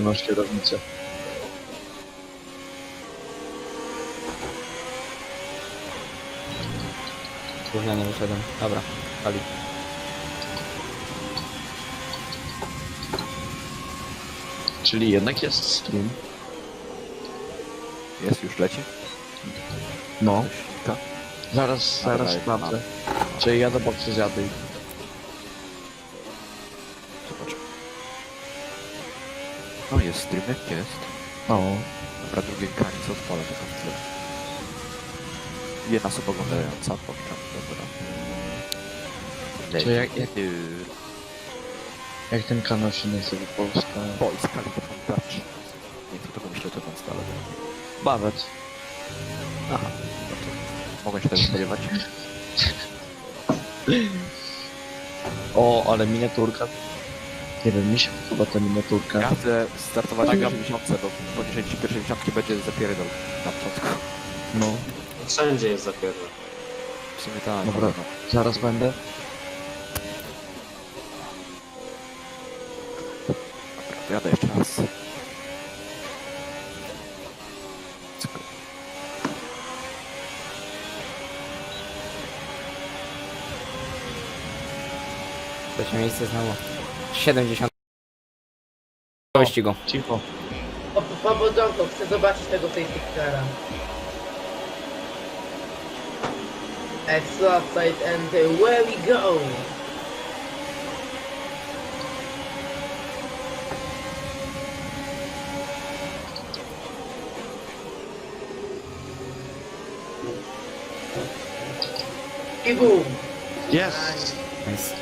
wyjąć kierownicę. Kurwa, nie wyszedłem. Dobra, pali. Czyli jednak jest stream. Jest, już leci? No. Tak. Zaraz, Dobra, zaraz sprawdzę. Czy ja do boksy zjadę i... Zobacz. No jest streamek, jest. O, Dobra, drugie granic odpalę tylko w tle. Jedna osoba oglądająca, powiem, dobra. Czy jak- jak- Yy, jak ten kanał się nazywa Polska? Polska Liga. Nie, to tego myślę, to tam stale. Bawet. Aha, no to mogę się tego spodziewać. O, ale miniaturka. Nie wiem, mi się podoba ta miniaturka. Ja chcę startować Tak, na ja- pierwszej dziesiątce, bo poniżej pierwszej dziesiątki będzie zapierdol na początku. No, Wszędzie jest zapierdol. W sumie tak. Dobra. no. zaraz będę. Dobra, to jadę jeszcze raz. Trzecie miejsce znowu. 70. wyścigu. Cicho. Po, po początku chcę zobaczyć tego cara. It's outside and where we go? I boom! Jest! Więc...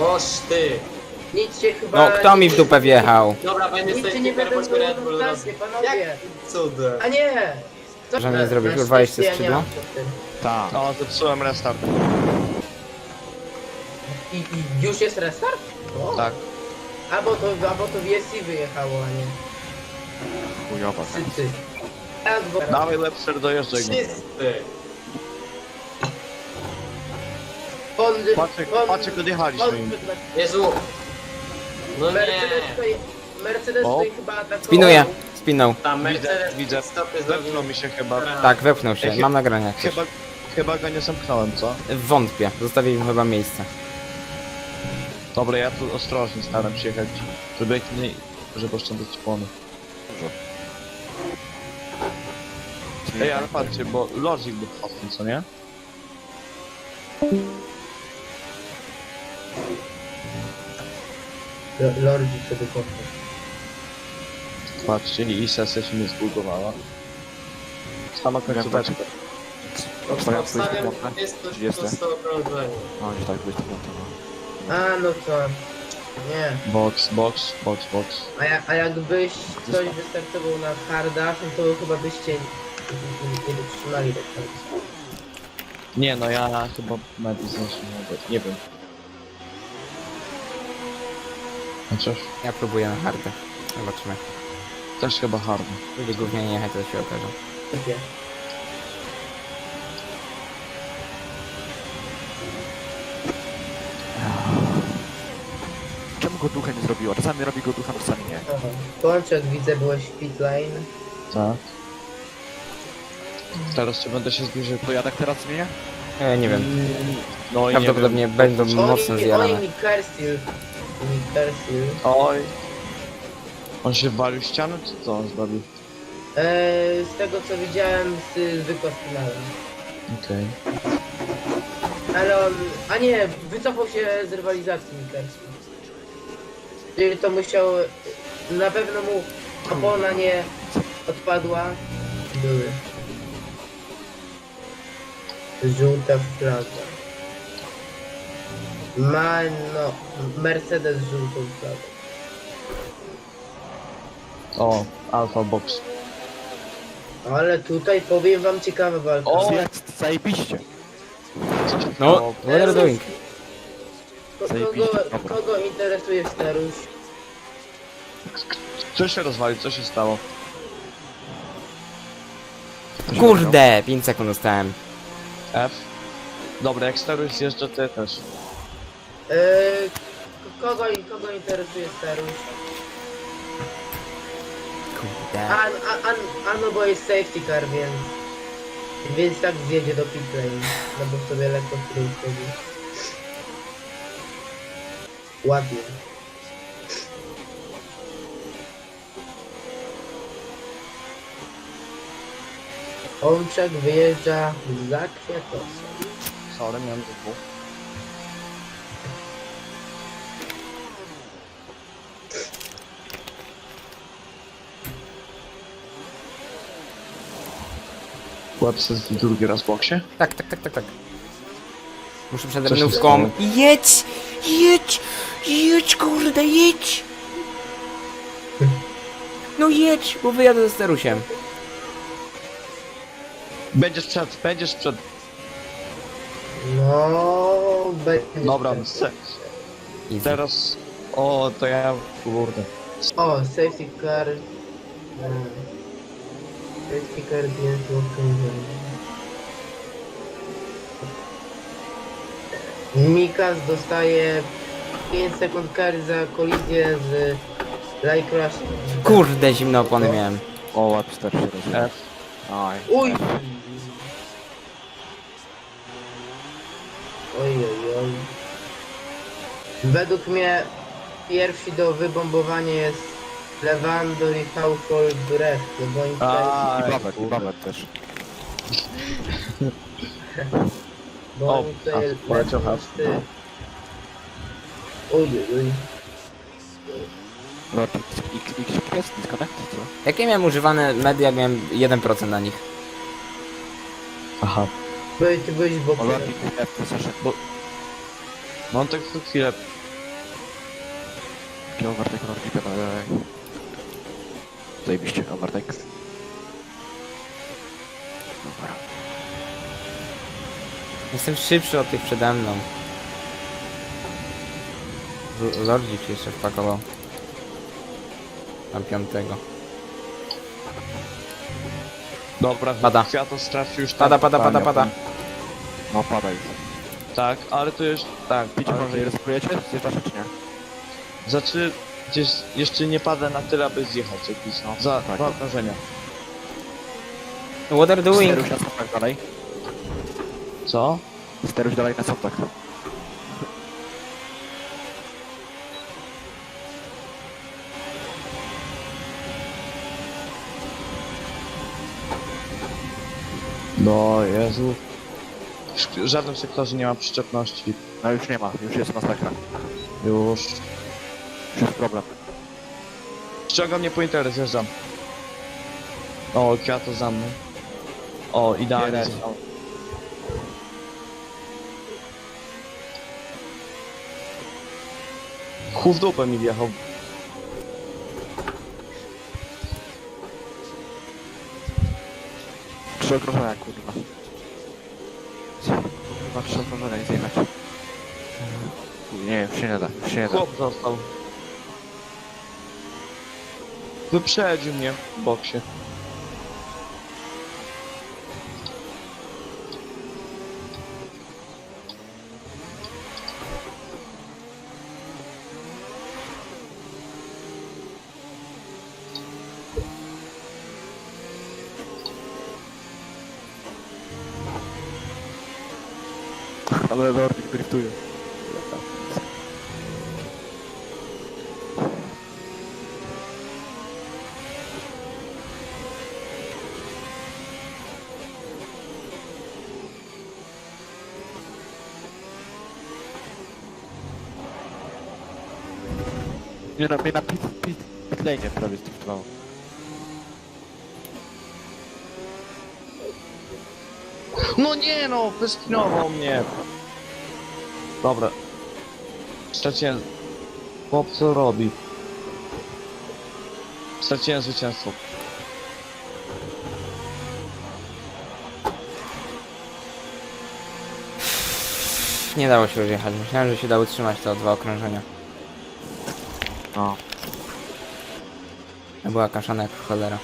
Oż ty! Nic się chyba... No, kto mi w dupę wjechał? Dobra, będę Nic się nie będę po Red Bull roz... panowie! Cudem? A nie! Co Że na- nie zrobisz, urwałeś mam skrzydło? Tak. O, zepsułem restart. I, I już jest restart? O. Tak. Albo to, albo to VSC wyjechało, a nie Chujowa. Tak, bo... Dawaj Webster, dojeżdżaj go. Wszyscy! Pon, Patrz, jak- patrz jak odjechaliśmy im. Jezu! No Mercedes nie! tutaj, Mercedes O. tutaj chyba atakował. Spinuje. Spinął. Tam Mercedes widzę. stopy Wepchnął zrobił. mi się chyba. Tak, wepchnął się. Mam nagrania. Chyba, chyba go nie zamknąłem, co? Wątpię. Zostawił mu chyba miejsce. Dobra, ja tu ostrożnie staram się jechać, żeby nie, żeby oszczędzać płony. Ej, ale patrzcie, bo Logic był hostem, co nie? L- Lordzi sobie kochał. Patrzcie, i sesja się nie zbudowała. Sama końcóweczka. Obstawiam Obstawiam 20 jest to 100 okrążenie. No, nie tak, 25 no. A, no to... Nie. Box, box, box, box. A, ja, a jakbyś ktoś wystartował na hardach, no to chyba byście nie, nie, nie wytrzymali tak końca. Nie no, ja chyba nawet nie wiem. Chociaż Ja próbuję na hardę. Zobaczymy. też chyba hard. Będzie głównie nie jechać, to się okaże. Takie. Czemu go ducha nie zrobiła? Czasami robi go ducha, czasami nie. Aha. Kończek widzę, byłeś w pit lane. Tak. Teraz czy będę się zbliżył? To ja tak teraz zmienię? E, nie wiem. No i nie Prawdopodobnie będą Oni, mocno oni zjarane. mi Kerstil. Oj. On się walił w ścianę, czy co on zrobił? Eee, z tego co widziałem z zwykłym finałem. Okej. Ale on... A nie, wycofał się z rywalizacji Mikerski. Czyli to musiał... Na pewno mu opona nie odpadła. Były. Żółta flaga. Ma, no... Mercedes z żółtą flagą. O, Alpha Box. Ale tutaj powiem wam ciekawa walka. O! Jest, zajebiście. No, what are you doing? Ko- zajebiście, kogo, dobra. kogo interesuje Staruś? Co się rozwalił? Co się stało? Kurde! 5 sekund dostałem. F? Dobra, jak Starus zjeżdża, to ja też. Eee, k- kogo, kogo interesuje Staruś? Kurde. A, a, a, a no bo jest safety car, więc... Więc tak zjedzie do pit lane. No bo sobie lekko w tył wchodzi. Ładnie. Olczak wyjeżdża za Kwiatowską. Sorry, miałem dwóch. Łapce drugi raz w boksie? Tak, tak, tak, tak, tak. Muszę przed Co się renówką. Jedź! Jedź! Jedź, kurde, jedź! No jedź, bo wyjadę ze sterusiem. Będziesz przed, będziesz przed. No, będzie. Dobra, se- Easy. teraz... O, to ja... Kurde. O, safety car. Hmm. Car zdjęty okrążenie. Mikas dostaje 5 sekund kary za kolizję z Light Crash. Kurde, zimne opony miałem. O, łap 4 się rozumie. F. Aj. Uj! Oj, oj, oj. Według mnie pierwszy do wybombowania jest Lewandor i Brecht, bo tutaj, A, I Babet, i Babet też. bo o, oni tutaj a, poleciał lecą has. oj, oj. Lord X, X, X jest disconnect, co? Jakie miałem używane media, miałem 1% na nich. Aha. Byłeś, ty byłeś O, bokiem. Lord X F to zaszedł. Mam tak co chwilę... Lord X, no Zajebiście, overtake. Dobra. Jestem szybszy od tych przede mną. L- Lordzik się jeszcze wpakował. Tam piątego. Dobra, Pada. Kwiato stracił już Pada, tak pada, pada, pada. No, padaj. Tak, ale to już... Tak, Picie ale może je ryzykujecie? Zjeżdżacie czy nie? Znaczy, gdzieś jeszcze nie pada na tyle, aby zjechać jakiś, no. Za Tak. dwa okrążenia. What are doing? Steruś na dalej. Co? Steruś dalej na sopach. No, Jezu. W żadnym sektorze nie ma przyczepności. No już nie ma, już jest masakra. Już. Już problem. Ściąga mnie po interes, zjeżdżam. O, Kwiato za mną. O, idealnie. Zjechał. Chów dupę mi wjechał. Trzy okrążenia, kurwa. Kurwa, trzy okrążenia i zjechać. Nie, już się nie da, już się nie da. Chłop został. Wyprzedził mnie w boksie. Ale Nordic driftuje. Nie no, mnie na pit, pit, pit lane prawie zdriftowało. No nie no, wyskinował mnie. Dobra. Straciłem... Chłop co robi? Straciłem zwycięstwo. Nie dało się już jechać. Myślałem, że się da utrzymać te dwa okrążenia. No. Ja była kaszana jak cholera.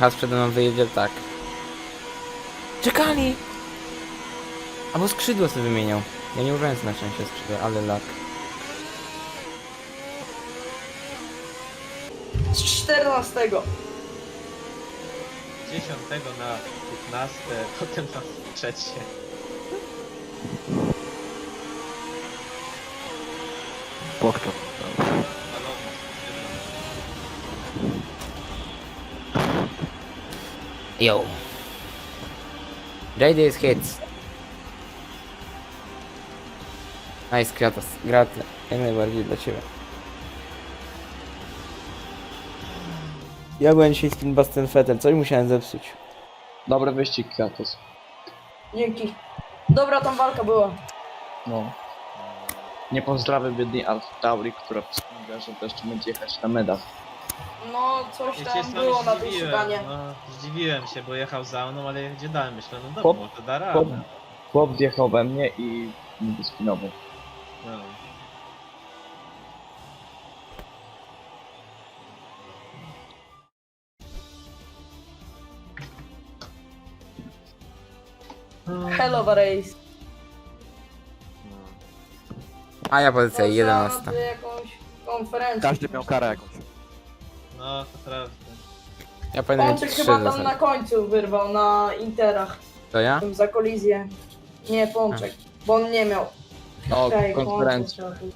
Has przede mną wyjedzie, tak. Czekali! Albo skrzydło sobie wymieniał. Ja nie użyłem na szczęście skrzydła, ale lak. Z 14. 10 na 15, potem na trzecie. Balony. Yo. JD hits. Nice, Kratos. Gratle. Jak najbardziej dla ciebie. Ja byłem dzisiaj z tym Bastian Fettel, coś musiałem zepsuć. Dobry wyścig, Kratos. Dzięki. Dobra tam walka była. No. Nie pozdrawiam biednej Alfa Tauri, która wspomniała, że też będzie jechać na medal. No, coś Ja tam się było na sam tej zdziwiłem, szukanie. no, zdziwiłem się, bo jechał za mną, ale gdzie dałem, myślę, no dobra, Chłop- może da Chłop, radę. chłop wjechał we mnie i mnie spinował. No. Hell of a race. A ja pozycja Można 11. by jakąś konferencję. Każdy miał karę jakąś. No, to prawda. Ja powinienem mieć Pączek 3 chyba tam zasady. na końcu wyrwał na Interach. To ja? Za kolizję. Nie, Pączek. Bo on nie miał. O, Czekaj, konferencja. Pączek.